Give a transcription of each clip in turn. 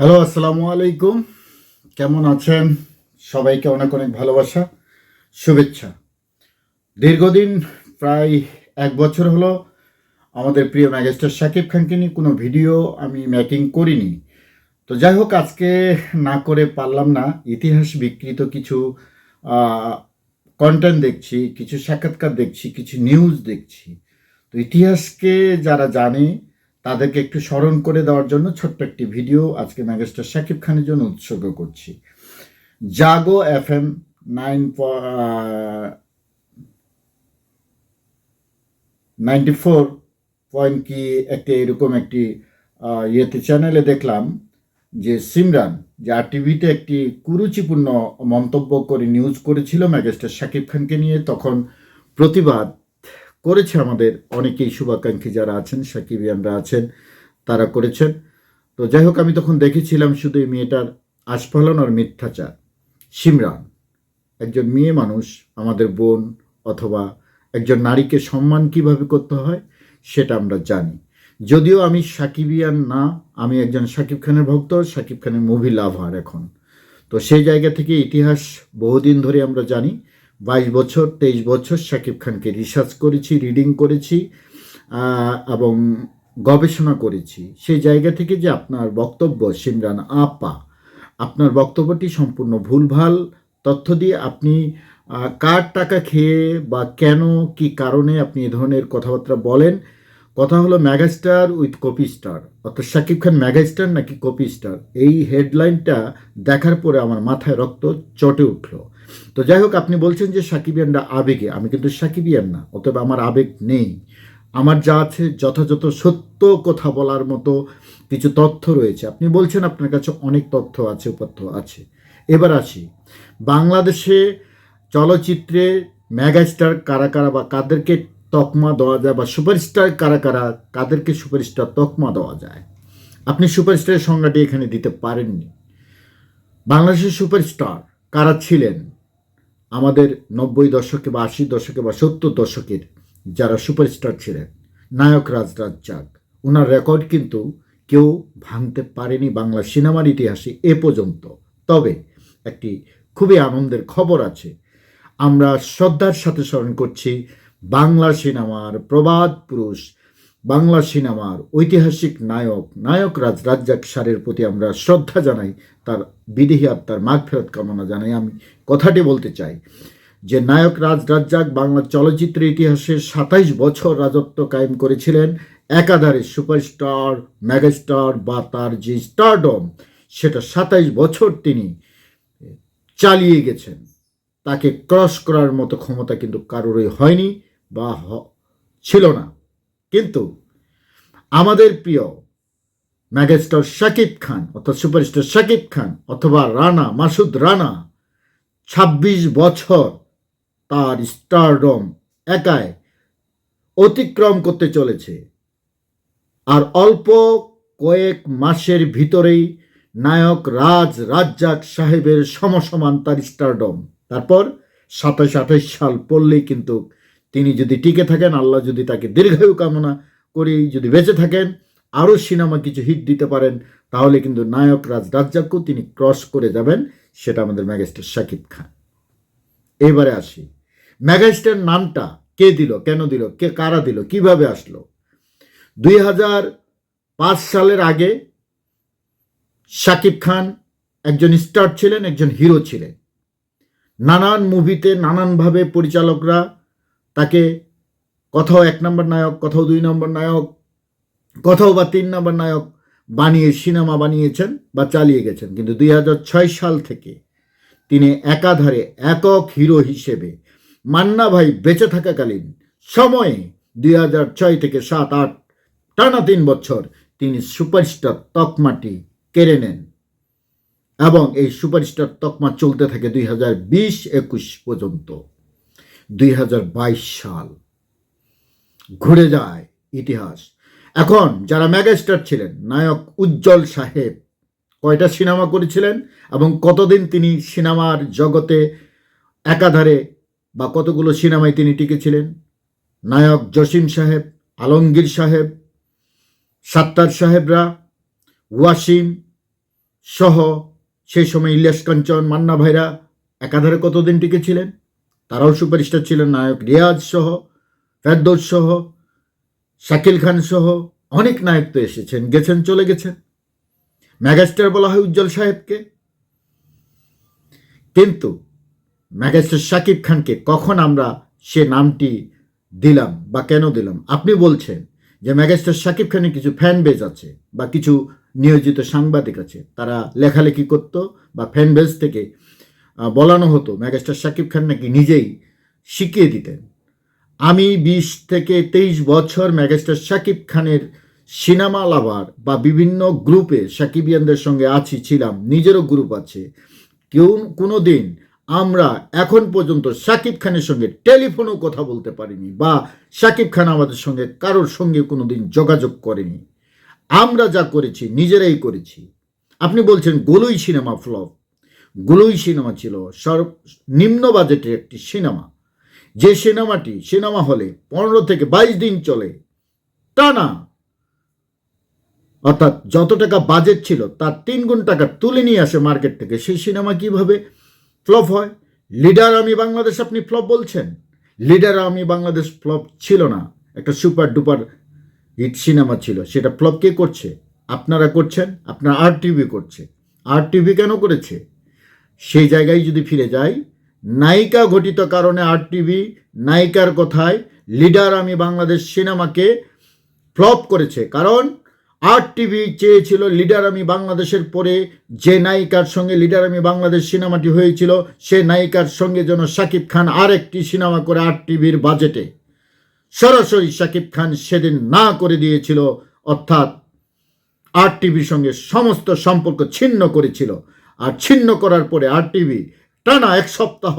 Hello, আসসালামু আলাইকুম। কেমন আছেন? সবাইকে অনেক অনেক ভালোবাসা, শুভেচ্ছা। দীর্ঘদিন, প্রায় এক বছর হলো আমাদের প্রিয় ম্যাগেস্টার শাকিব খানকে নিয়ে কোনো ভিডিও আমি মেকিং করিনি। তো যাই হোক, আজকে না করে পারলাম না, ইতিহাস বিকৃত কিছু কন্টেন্ট দেখছি, কিছু সাক্ষাৎকার দেখছি, কিছু নিউজ দেখছি। তো ইতিহাসকে যারা জানে তাদেরকে একটু স্মরণ করে দেওয়ার জন্য ছোট্ট একটি ভিডিও আজকে ম্যাগেস্টার শাকিব খানের জন্য উৎসর্গ করছি। Jago F M nine ninety four point কি একটি এরকম একটি ইয়েতে চ্যানেলে দেখলাম যে সিমরান, যে আর টিভিতে একটি কুরুচিপূর্ণ মন্তব্য করে নিউজ করেছিল ম্যাগেস্টার শাকিব খানকে নিয়ে, তখন প্রতিবাদ করেছে আমাদের অনেকেই শুভাকাঙ্ক্ষী যারা আছেন, সাকিবিয়ানরা আছেন, তারা করেছেন। তো যাই হোক, আমি তখন দেখেছিলাম শুধু এই মেয়েটার আস্ফালন আর মিথ্যাচার। সিমরান একজন মেয়ে মানুষ, আমাদের বোন অথবা একজন নারীকে সম্মান কীভাবে করতে হয় সেটা আমরা জানি। যদিও আমি সাকিবিয়ান না, আমি একজন সাকিব খানের ভক্ত, সাকিব খানের মুভি লাভ লাভার এখন। তো সেই জায়গা থেকে ইতিহাস বহুদিন ধরে আমরা জানি বাইশ বছর, তেইশ বছর শাকিব খানকে রিসার্চ করেছি রিডিং করেছি এবং গবেষণা করেছি। সেই জায়গা থেকে যে আপনার বক্তব্য, সিমরান আপা, আপনার বক্তব্যটি সম্পূর্ণ ভুলভাল। তথ্য দিয়ে আপনি কার টাকা খেয়ে বা কেন, কি কারণে আপনি এ ধরনের কথাবার্তা বলেন? কথা হলো ম্যাগাস্টার উইথ কপি স্টার। অর্থাৎ শাকিব খান ম্যাগাস্টার নাকি কপি স্টার? এই হেডলাইনটা দেখার পরে আমার মাথায় রক্ত চটে উঠল। তো যাই হোক, আপনি বলছেন যে সাকিবিয়ানরা আবেগে। আমি কিন্তু সাকিবিয়ান না, অতএব আমার আবেগ নেই। আমার যা আছে যথাযথ সত্য কথা বলার মতো কিছু তথ্য রয়েছে। আপনি বলছেন আপনার কাছে অনেক তথ্য আছে, উপাত্য আছে। এবার আসি। বাংলাদেশে চলচ্চিত্রে মেগাস্টার কারা কারা বা কাদেরকে তকমা দেওয়া যায় বা সুপারস্টার কারা কারা, কাদেরকে সুপারস্টার তকমা দেওয়া যায়? আপনি সুপারস্টারের সংজ্ঞাটি এখানে দিতে পারেননি। বাংলাদেশের সুপারস্টার কারা ছিলেন? আমাদের নব্বই দশকে বা আশি দশকে বা সত্তর দশকের যারা সুপারস্টার ছিলেন, নায়ক রাজ রাজ্জাক ওনার রেকর্ড কিন্তু কেউ ভাঙতে পারেনি বাংলা সিনেমার ইতিহাসে এ পর্যন্ত। তবে একটি খুবই আনন্দের খবর আছে, আমরা শ্রদ্ধার সাথে স্মরণ করছি বাংলা সিনেমার প্রবাদ পুরুষ বাংলা সিনেমার ঐতিহাসিক নায়ক নায়ক রাজ, রাজ্জাক সারের প্রতি আমরা শ্রদ্ধা জানাই, তার বিদেহী আত্মার মাঘ ফেরত কামনা জানাই। আমি কথাটি বলতে চাই যে, নায়ক রাজ, রাজ্জাক বাংলা চলচ্চিত্রের ইতিহাসে সাতাইশ বছর রাজত্ব কায়েম করেছিলেন। একাধারে সুপারস্টার, মেগাস্টার বা তার যে স্টারডম, সেটা সাতাইশ বছর তিনি চালিয়ে গেছেন। তাকে ক্রস করার মতো ক্ষমতা কিন্তু কারোরই হয়নি বা ছিল না। কিন্তু আমাদের প্রিয় ম্যাগাস্টার শাকিব খান, অর্থাৎ সুপারস্টার শাকিব খান অথবা রানা, মাসুদ রানা, ছাব্বিশ বছর তার স্টারডম একাই অতিক্রম করতে চলেছে। আর অল্প কয়েক মাসের ভিতরেই নায়ক রাজ রাজ্জাক সাহেবের সমসমান তার স্টারডম তারপর সাতাশ আঠাশ সাল পড়লেই কিন্তু তিনি যদি টিকে থাকেন, আল্লাহ যদি তাকে দীর্ঘায়ু কামনা করি যদি বেঁচে থাকেন, আরও সিনেমা কিছু হিট দিতে পারেন, তাহলে কিন্তু নায়ক রাজ রাজ্জাককেও তিনি ক্রস করে যাবেন, সেটা আমাদের ম্যাগাস্টার শাকিব খান। এবারে আসি। ম্যাগাস্টার নামটা কে দিল, কেন দিল, কে কারা দিল, কীভাবে আসলো? দুই হাজার পাঁচ সালের আগে শাকিব খান একজন স্টার ছিলেন, একজন হিরো ছিলেন। নানান মুভিতে নানানভাবে পরিচালকরা তাকে কোথাও এক নম্বর নায়ক, কোথাও দুই নম্বর নায়ক, কোথাও বা তিন নম্বর নায়ক বানিয়ে, সিনেমা বানিয়েছেন বা চালিয়ে গেছেন। কিন্তু দুই সাল থেকে তিনি একাধারে একক হিরো হিসেবে মান্না ভাই বেঁচে থাকাকালীন সময়ে দুই হাজার ছয় থেকে সাত, আট, টানা তিন বছর তিনি সুপারস্টার তকমাটি কেড়ে নেন এবং এই সুপারস্টার তকমা চলতে থাকে দুই হাজার বিশ একুশ পর্যন্ত। দুই হাজার বাইশ সাল। ঘুরে যায় ইতিহাস। এখন যারা মেগাস্টার ছিলেন, নায়ক উজ্জ্বল সাহেব কয়টা সিনেমা করেছিলেন এবং কতদিন তিনি সিনেমার জগতে একাধারে বা কতগুলো সিনেমায় তিনি টিকেছিলেন? নায়ক জসিম সাহেব, আলমগীর সাহেব, সাত্তার সাহেবরা, ওয়াসিম সহ সেই সময় ইলিয়াস কাঞ্চন, মান্না ভাইরা একাধারে কতদিন টিকেছিলেন? তারাও সুপারস্টার ছিলেন, নায়ক রিয়াজ সহ, ফেরদৌস সহ, শাকিল খান সহ, অনেক নায়ক তো এসেছেন, গেছেন, চলে গেছেন। ম্যাগাস্টার বলা হয় উজ্জ্বল সাহেবকে। কিন্তু ম্যাগাস্টার শাকিব খানকে কখন আমরা সে নামটি দিলাম বা কেন দিলাম? আপনি বলছেন যে ম্যাগাস্টার শাকিব খানের কিছু ফ্যান বেজ আছে বা কিছু নিয়োজিত সাংবাদিক আছে, তারা লেখালেখি করত বা ফ্যান বেজ থেকে বলানো হতো ম্যাগাস্টার শাকিব খান নাকি নিজেই শিখিয়ে দিতেন। আমি বিশ থেকে তেইশ বছর ম্যাগাস্টার শাকিব খানের সিনেমা লাভার বা বিভিন্ন গ্রুপে সাকিবিয়ানদের সঙ্গে আছি, ছিলাম, নিজেরও গ্রুপ আছে। কেউ কোনো দিন আমরা এখন পর্যন্ত শাকিব খানের সঙ্গে টেলিফোনেও কথা বলতে পারিনি বা সাকিব খান আমাদের সঙ্গে কারোর সঙ্গে কোনো দিন যোগাযোগ করেনি। আমরা যা করেছি, নিজেরাই করেছি। আপনি বলছেন গোলই সিনেমা ফ্লপ। গোলই সিনেমা ছিল। সর্ব নিম্ন বাজেটের একটি সিনেমা। যে সিনেমাটি, সিনেমা হলে পনেরো থেকে বাইশ দিন চলে। তা না। অর্থাৎ যত টাকা বাজেট ছিল, তার তিন গুণ টাকা তুলে নিয়ে আসে মার্কেট থেকে। সেই সিনেমা কীভাবে ফ্লপ হয়? লিডার আমি বাংলাদেশ আপনি ফ্লপ বলছেন? লিডার আমি বাংলাদেশ ফ্লপ ছিল না। একটা সুপার ডুপার হিট সিনেমা ছিল। সেটা ফ্লপ কে করছে? আপনারা করছেন? আপনার আর টিভি করছে। আর টিভি কেন করেছে? সেই জায়গায় যদি ফিরে যাই, নায়িকা ঘটিত কারণে আর টিভি নায়িকার কথায় লিডার আমি বাংলাদেশ সিনেমাকে ফ্লপ করেছে। কারণ আর টিভি চেয়েছিল লিডার আমি বাংলাদেশের পরে যে নায়িকার সঙ্গে লিডার আমি বাংলাদেশ সিনেমাটি হয়েছিল, সে নায়িকার সঙ্গে যেন শাকিব খান আরেকটি সিনেমা করে আর টিভির বাজেটে। সরাসরি শাকিব খান সেদিন না করে দিয়েছিল, অর্থাৎ আর টিভির সঙ্গে সমস্ত সম্পর্ক ছিন্ন করেছিল। আর ছিন্ন করার পরে আর টিভি টানা এক সপ্তাহ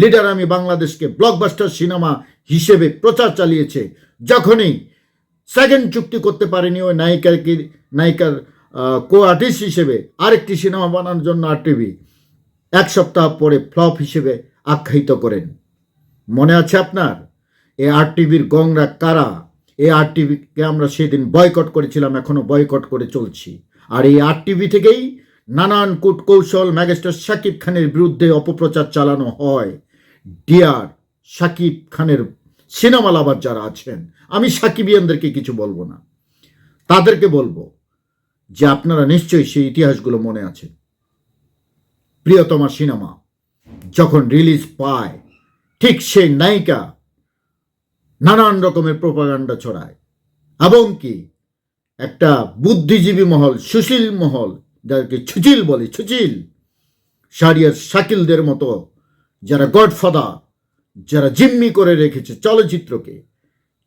লিডার আমি বাংলাদেশকে ব্লকবাস্টার সিনেমা হিসেবে প্রচার চালিয়েছে। যখনই সেকেন্ড চুক্তি করতে পারেনি ওই নায়িকাকে নায়িকার কো আর্টিস্ট হিসেবে আরেকটি সিনেমা বানানোর জন্য আর টিভি এক সপ্তাহ পরে ফ্লপ হিসেবে আখ্যায়িত করেন। মনে আছে আপনার? এ আর টিভির গংরা কারা? এ আর টিভিকে আমরা সেদিন বয়কট করেছিলাম, এখনও বয়কট করে চলছি। আর এই আর টিভি থেকেই নানান কূটকৌশল ম্যাগেস্টার শাকিব খানের বিরুদ্ধে অপপ্রচার চালানো হয়। ডিয়ার শাকিব খানের সিনেমা লাভার যারা আছেন, আমি সাকিবিয়ানদেরকে কিছু বলব না। তাদেরকে বলব যে আপনারা নিশ্চয়ই সেই ইতিহাসগুলো মনে আছে। প্রিয়তমা সিনেমা যখন রিলিজ পায়, ঠিক সেই নায়িকা নানান রকমের প্রোপাগান্ডা ছড়ায়। এবং কি, একটা বুদ্ধিজীবী মহল, সুশীল মহল যাদেরকে ছুচিল বলে ছুচিল সারিয়ার শাকিলদের মতো যারা গডফাদার, যারা জিম্মি করে রেখেছে চলচ্চিত্রকে,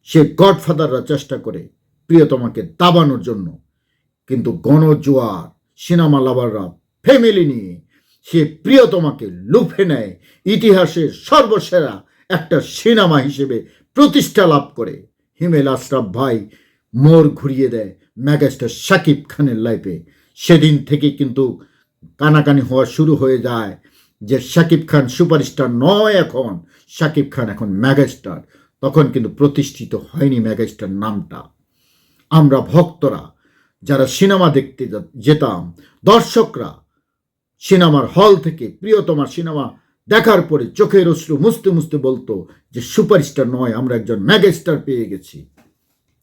সে গডফাদাররা চেষ্টা করে প্রিয়তমাকে দাবানোর জন্য। কিন্তু গণজোয়ার, সিনেমা লাভাররা ফ্যামিলি নিয়ে সে প্রিয়তমাকে লুফে নেয়। ইতিহাসের সর্বসেরা একটা সিনেমা হিসেবে প্রতিষ্ঠা লাভ করে। হিমেল আশরাফ ভাই মোর ঘুরিয়ে দেয় ম্যাগাস্টার শাকিব খানের লাইফে। সেদিন থেকে কিন্তু কানাকানি হওয়া শুরু হয়ে যায় যে শাকিব খান সুপারস্টার নয় এখন। শাকিব খান এখন ম্যাগাস্টার তখন কিন্তু প্রতিষ্ঠিত হয়নি ম্যাগাস্টার নামটা। আমরা ভক্তরা যারা সিনেমা দেখতে যেতাম, দর্শকরা সিনেমার হল থেকে প্রিয়তমার সিনেমা দেখার পরে চোখের অশ্রু মুছতে মুছতে বলতো যে সুপারস্টার নয়, আমরা একজন ম্যাগাস্টার পেয়ে গেছি।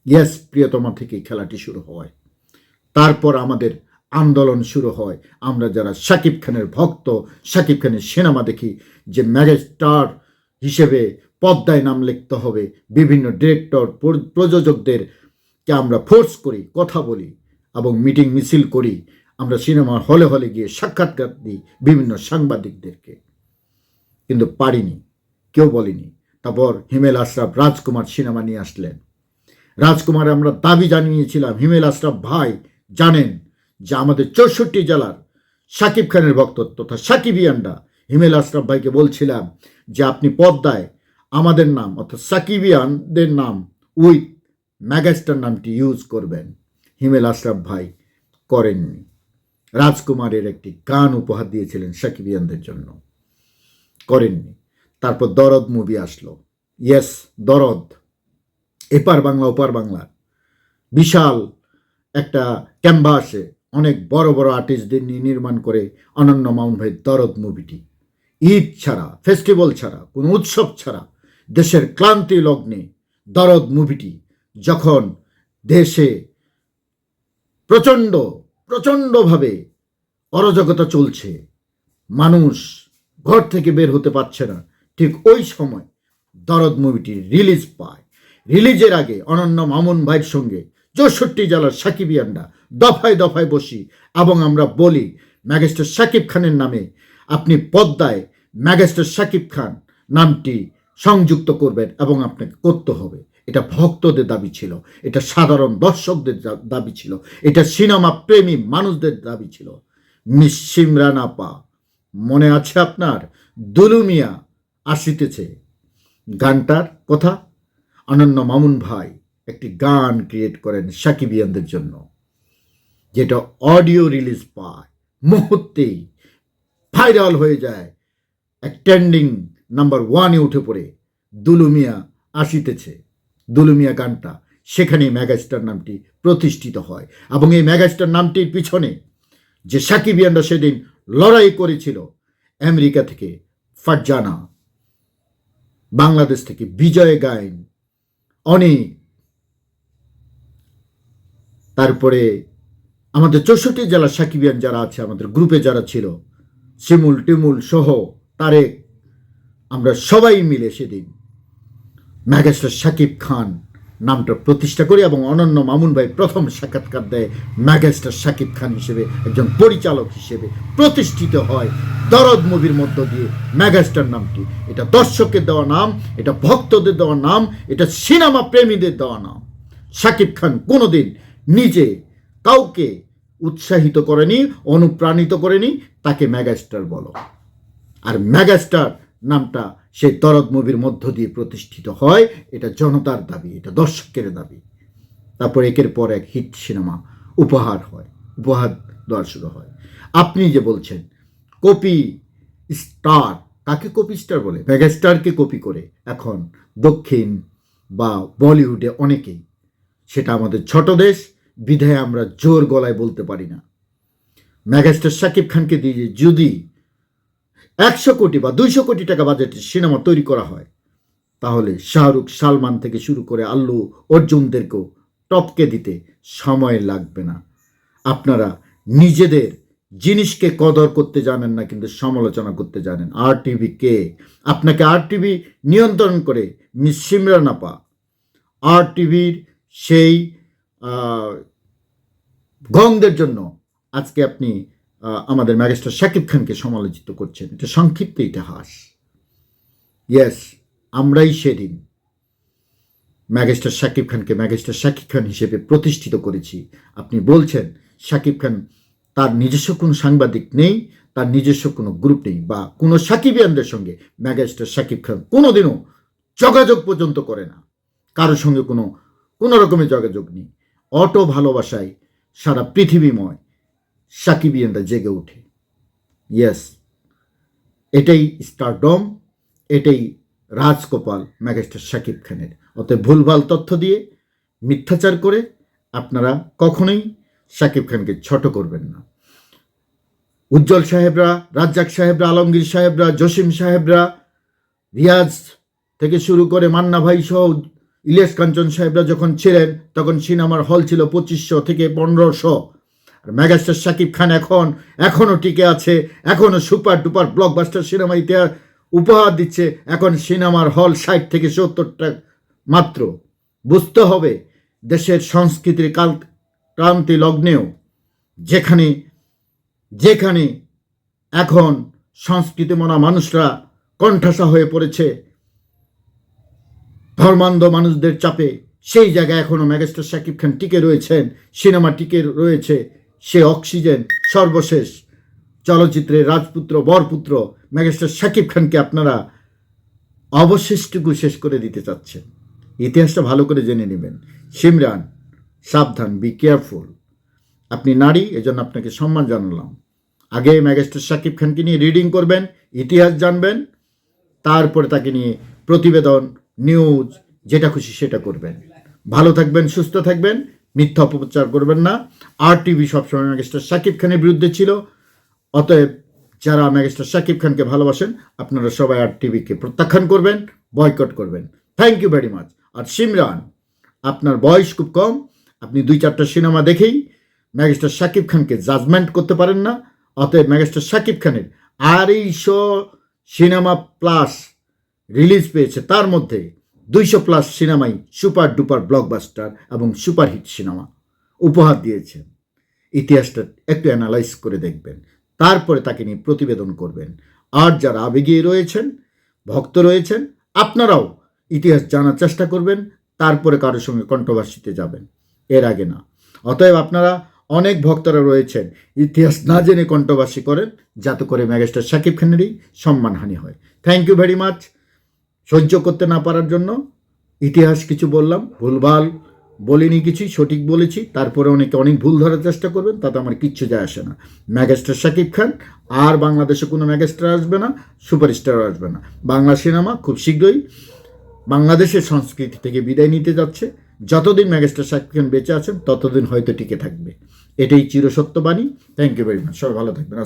ইয়েস প্রিয়তমা থেকে খেলাটি শুরু হয়। তারপর আমাদের আন্দোলন শুরু হয়। আমরা যারা শাকিব খানের ভক্ত, শাকিব খানের সিনেমা দেখি, যে ম্যাগাস্টার হিসেবে পদ্মায় নাম লিখতে হবে, বিভিন্ন ডিরেক্টর, প্র- প্রযোজকদেরকে আমরা ফোর্স করি, কথা বলি এবং মিটিং মিছিল করি, আমরা সিনেমার হলে হলে গিয়ে সাক্ষাৎকার দিই বিভিন্ন সাংবাদিকদেরকে। কিন্তু পারিনি, কেউ বলেনি। তারপর হিমেল আশরাফ রাজকুমার সিনেমা নিয়ে আসলেন। রাজকুমার আমরা দাবি জানিয়েছিলাম, হিমেল আশরাফ ভাই জানেন যে আমাদের চৌষট্টি জেলার সাকিব খানের ভক্ত তথা সাকিবিয়ানরা হিমেল আশরাফ ভাইকে বলছিলাম যে আপনি পদ্মায় আমাদের নাম, অর্থাৎ সাকিবিয়ানদের নাম উইথ ম্যাগাস্টার নামটি ইউজ করবেন। হিমেল আশরাফ ভাই করেননি। রাজকুমারের একটি গান উপহার দিয়েছিলেন সাকিবিয়ানদের জন্য। করেননি। তারপর দরদ মুভি আসলো। ইয়েস, দরদ। এপার বাংলা, ওপার বাংলা বিশাল একটা ক্যানভাসে অনেক বড় বড় আর্টিস্টদের নিয়ে নির্মাণ করে অনন্য মামুন ভাই দরদ মুভিটি ঈদ ছাড়া ফেস্টিভ্যাল ছাড়া, কোনো উৎসব ছাড়া দেশের ক্লান্তি লগ্নে দরদ মুভিটি যখন দেশে প্রচণ্ড, প্রচণ্ডভাবে অরাজকতা চলছে, মানুষ ঘর থেকে বের হতে পারছে না, ঠিক ওই সময় দরদ মুভিটি রিলিজ পায়। রিলিজের আগে অনন্য মামুন ভাইয়ের সঙ্গে চৌষট্টি জেলার সাকিবিয়ানরা দফায় দফায় বসি এবং আমরা বলি, ম্যাগেস্টার সাকিব খানের নামে আপনি পদ্মায় ম্যাগেস্টার সাকিব খান নামটি সংযুক্ত করবেন এবং আপনাকে করতে হবে। এটা ভক্তদের দাবি ছিল, এটা সাধারণ দর্শকদের দাবি ছিল, এটা সিনেমা প্রেমী মানুষদের দাবি ছিল। মিস সিমরান মনে আছে আপনার? দুলুমিয়া আসিতেছে। গানটার কথা? অনন্য মামুন ভাই একটি গান ক্রিয়েট করেন সাকিবিয়ানদের জন্য, যেটা অডিও রিলিজ পায়। মুহূর্তেই ভাইরাল হয়ে যায়, এক ট্রেন্ডিং নাম্বার ওয়ানে উঠে পড়ে দুলুমিয়া আসিতেছে। দুলুমিয়া গানটা, সেখানে মেগাস্টার নামটি প্রতিষ্ঠিত হয়। এবং এই মেগাস্টার নামটির পিছনে যে সাকিবিয়ানরা সেদিন লড়াই করেছিল, আমেরিকা থেকে ফারজানা, বাংলাদেশ থেকে বিজয় গায়েন, অনেক তারপরে আমাদের চৌষট্টি জেলার সাকিবিয়ান যারা আছে, আমাদের গ্রুপে যারা ছিল, শিমুল, টিমুল সহ তারেক, আমরা সবাই মিলে সেদিন ম্যাগাস্টার সাকিব খান নামটা প্রতিষ্ঠা করি এবং অনন্য মামুন ভাই প্রথম সাক্ষাৎকার দেয় ম্যাগাস্টার সাকিব খান হিসেবে, একজন পরিচালক হিসেবে প্রতিষ্ঠিত হয় দরদ মুভির মধ্য দিয়ে ম্যাগাস্টার নামটি। এটা দর্শকের দেওয়া নাম, এটা ভক্তদের দেওয়া নাম, এটা সিনেমা প্রেমীদের দেওয়া নাম। সাকিব খান কোনোদিন নিজে কাউকে উৎসাহিত করেনি, অনুপ্রাণিত করেনি, তাকে ম্যাগাস্টার বলো। আর ম্যাগাস্টার নামটা সেই দরদ মুভির মধ্য দিয়ে প্রতিষ্ঠিত হয়, এটা জনতার দাবি, এটা দর্শকের দাবি। তারপর একের পর এক হিট সিনেমা উপহার হয়, উপহার দেওয়া শুরু হয়। আপনি যে বলছেন, কপি স্টার, কাকে কপি স্টার বলে? মেগাস্টারকে কপি করে এখন দক্ষিণ বা বলিউডে অনেকেই, সেটা আমাদের ছোট দেশ বিধায় আমরা জোর গলায় বলতে পারি না। ম্যাগাস্টার শাকিব খানকে দিয়ে যদি একশো কোটি বা দুইশো কোটি টাকা বাজেটের সিনেমা তৈরি করা হয়, তাহলে শাহরুখ সালমান থেকে শুরু করে আল্লু অর্জুনদেরকেও টপকে দিতে সময় লাগবে না। আপনারা নিজেদের জিনিসকে কদর করতে জানেন না, কিন্তু সমালোচনা করতে জানেন। আর টিভি কে? আপনাকে আর টিভি নিয়ন্ত্রণ করে মিস সিমরান আপা আর টিভির সেই গংদের জন্য আজকে আপনি আমাদের ম্যাজিস্ট্রেট শাকিব খানকে সমালোচিত করছেন। এটা সংক্ষিপ্ত ইতিহাস। ইয়েস আমরাই সেদিন ম্যাজিস্ট্রেট শাকিব খানকে ম্যাজিস্ট্রেট শাকিব খান হিসেবে প্রতিষ্ঠিত করেছি। আপনি বলছেন, শাকিব খান তার নিজস্ব কোনো সাংবাদিক নেই, তার নিজস্ব কোনো গ্রুপ নেই, বা কোনো সাকিবিয়ানদের সঙ্গে ম্যাজিস্ট্রেট শাকিব খান কোনোদিনও যোগাযোগ পর্যন্ত করে না। কারোর সঙ্গে কোনো কোনো রকমের যোগাযোগ নেই। অটো ভালোবাসায় সারা পৃথিবীময় সাকিবিয়ানরা জেগে ওঠে। ইয়েস এটাই স্টারডম এটাই রাজকপাল ম্যাগেস্টার শাকিব খানের। অতএব ভুলভাল তথ্য দিয়ে মিথ্যাচার করে আপনারা কখনোই শাকিব খানকে ছোট করবেন না। উজ্জ্বল সাহেবরা, রাজ্জাক সাহেবরা, আলমগীর সাহেবরা, জসিম সাহেবরা, রিয়াজ থেকে শুরু করে মান্না ভাই সহ ইলিয়াস কাঞ্চন সাহেবরা যখন ছিলেন, তখন সিনেমার হল ছিল পঁচিশশো থেকে পনেরোশো। আর মেগাস্টার শাকিব খান এখন এখনও টিকে আছে এখনও সুপার ডুপার ব্লকবাস্টার সিনেমা ইতিহাস উপহার দিচ্ছে, এখন সিনেমার হল ষাট থেকে সত্তরটা মাত্র। বুঝতে হবে, দেশের সংস্কৃতির কাল ক্রান্তি লগ্নেও যেখানে যেখানে এখন সংস্কৃতি মনা মানুষরা কণ্ঠাসা হয়ে পড়েছে ধর্মান্ধ মানুষদের চাপে সেই জায়গায় এখনও ম্যাগেস্টার শাকিব খান টিকে রয়েছেন, সিনেমা টিকে রয়েছে, সে অক্সিজেন সর্বশেষ চলচ্চিত্রে রাজপুত্র, বরপুত্র ম্যাগেস্টার শাকিব খানকে আপনারা অবশিষ্টটুকু শেষ করে দিতে চাচ্ছেন। ইতিহাসটা ভালো করে জেনে নেবেন। সিমরান, সাবধান বি কেয়ারফুল আপনি নারী, এজন্য আপনাকে সম্মান জানালাম। আগে ম্যাগেস্টার শাকিব খানকে নিয়ে রিডিং করবেন, ইতিহাস জানবেন, তারপরে তাকে নিয়ে প্রতিবেদন নিউজ যেটা খুশি সেটা করবেন। ভালো থাকবেন, সুস্থ থাকবেন, মিথ্যা অপপ্রচার করবেন না। আর টিভি সবসময় মেগাস্টার শাকিব খানের বিরুদ্ধে ছিল। অতএব যারা মেগাস্টার শাকিব খানকে ভালোবাসেন, আপনারা সবাই আর টিভিকে প্রত্যাখ্যান করবেন, বয়কট করবেন। থ্যাংক ইউ ভেরি মাচ আর সিমরান, আপনার বয়স খুব কম, আপনি দুই চারটা সিনেমা দেখেই ম্যাগিস্টার শাকিব খানকে জাজমেন্ট করতে পারেন না। অতএব ম্যাগিস্টার শাকিব খানের আড়াইশো সিনেমা প্লাস রিলিজ পেয়েছে তার মধ্যে দুইশো প্লাস সিনেমাই সুপার ডুপার ব্লকবাস্টার এবং সুপারহিট সিনেমা উপহার দিয়েছেন ইতিহাসটা একটু অ্যানালাইজ করে দেখবেন। তারপরে তাকে নিয়ে প্রতিবেদন করবেন। আর যারা আবেগিয়ে রয়েছেন, ভক্ত রয়েছেন, আপনারাও ইতিহাস জানার চেষ্টা করবেন, তারপরে কারোর সঙ্গে কণ্ঠভাষিতে যাবেন। এর আগে না। অতএব আপনারা অনেক ভক্তরা রয়েছেন, ইতিহাস না জেনে কণ্ঠবাসী করেন, যাতে করে ম্যাগেস্টার শাকিব খানেরই সম্মানহানি হয়। থ্যাংক ইউ ভেরি মাচ সহ্য করতে না পারার জন্য ইতিহাস কিছু বললাম, ভুলভাল বলিনি কিছুই সঠিক বলেছি, তারপরে অনেকে অনেক ভুল ধরার চেষ্টা করবেন, তাতে আমার কিচ্ছু যায় আসে না। ম্যাগেস্টার শাকিব খান, আর বাংলাদেশে কোনো ম্যাগেস্টার আসবে না, সুপারস্টারও আসবে না। বাংলা সিনেমা খুব শীঘ্রই বাংলাদেশের সংস্কৃতি থেকে বিদায় নিতে যাচ্ছে। যতদিন ম্যাগাস্টার শাকিব খান বেঁচে আছেন, ততদিন হয়তো টিকে থাকবে। এটাই চিরসত্যবাণী থ্যাংক ইউ ভেরি মাচ সবাই ভালো থাকবেন।